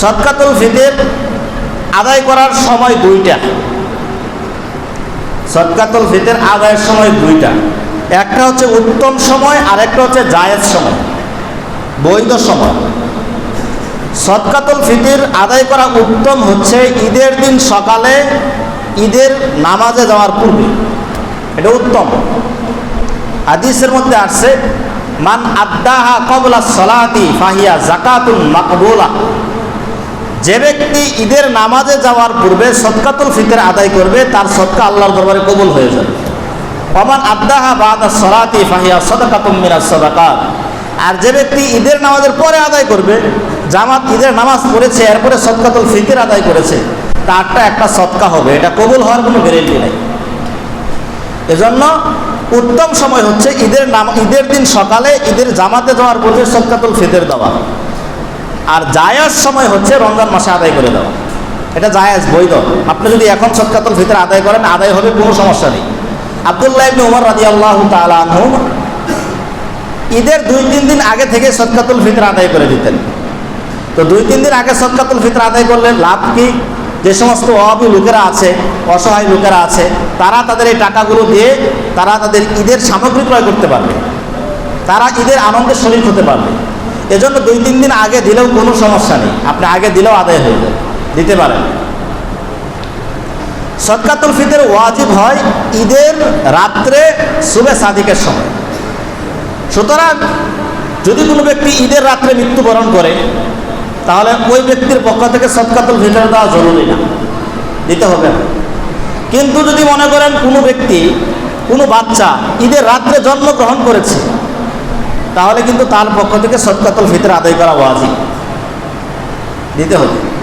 সদকাতুল ফিতর আদায় করার সময় দুইটা। সদকাতুল ফিতর আদায়ের সময় দুইটা। একটা হচ্ছে উত্তম সময় আর একটা হচ্ছে জায়েজ সময়, বৈধ সময়। সদকাতুল ফিতর আদায় করা উত্তম হচ্ছে ঈদের দিন সকালে ঈদের নামাজে যাওয়ার পূর্বে। এটা উত্তম। হাদিসের মধ্যে আসছে, মান আদাহা কবলা সলাতি ফাহিয়া জাকাতুল মাকবুলা। যে ব্যক্তি ঈদের নামাজে যাওয়ার পূর্বে সদকাতুল ফিতর আদায় করবে, তার সদকা আল্লাহর দরবারে কবুল হয়ে যাবে। অমান আদাহা বাদা সলাতি ফাহিয়া সদকাতুম সদাকাত। আর যে ব্যক্তি ঈদের নামাজের পরে আদায় করবে, জামাত ঈদের নামাজ পড়েছে, এরপরে সদকাতুল ফিতর আদায় করেছে, তারটা একটা সদকা হবে। এটা কবুল হওয়ার কোনো গ্যারেন্টি নেই। এজন্য উত্তম সময় হচ্ছে ঈদের নাম ঈদের দিন সকালে ঈদের জামাতে যাওয়ার পূর্বে সদকাতুল ফিতর দেওয়া। আর জায়াজ সময় হচ্ছে রমজান মাসে আদায় করে দেওয়া। এটা জায়াজ, বৈধ। আপনি যদি এখন সদকাতুল ভিতরে আদায় করেন, আদায় হবে, কোনো সমস্যা নেই। আবদুল্লাহ উমর রাজি আল্লাহ ঈদের দুই তিন দিন আগে থেকে সৎকাতুল ফিতর আদায় করে দিতেন। তো দুই তিন দিন আগে সৎকাতুল ফিতর আদায় করলে লাভ কি? যে সমস্ত অভাবী লোকেরা আছে, অসহায় লোকেরা আছে, তারা তাদের এই টাকাগুলো দিয়ে তারা তাদের ঈদের সামগ্রী ক্রয় করতে পারবে। তারা ঈদের আনন্দের শরীর হতে পারবে। এজন্য দুই, তিন দিন আগে দিলেও কোনো সমস্যা নেই। আপনি আগে দিলেও আদায় হয়ে যাবে দিতে পারেন। সদকাতুল ফিতর ওয়াজিব হয় ঈদের রাত্রে সুবে সাদিকের সময়। সুতরাং যদি কোনো ব্যক্তি ঈদের রাত্রে মৃত্যুবরণ করে, তাহলে ওই ব্যক্তির পক্ষ থেকে সদকাতুল ফিতর দেওয়া জরুরি না। দিতে হবে না। কিন্তু যদি মনে করেন কোনো ব্যক্তি, কোনো বাচ্চা ঈদের রাত্রে জন্মগ্রহণ করেছে তাহলে কিন্তু তার পক্ষ থেকে সদকাতুল ফিতর আদায় করা ওয়াজিব। দিতে হবে।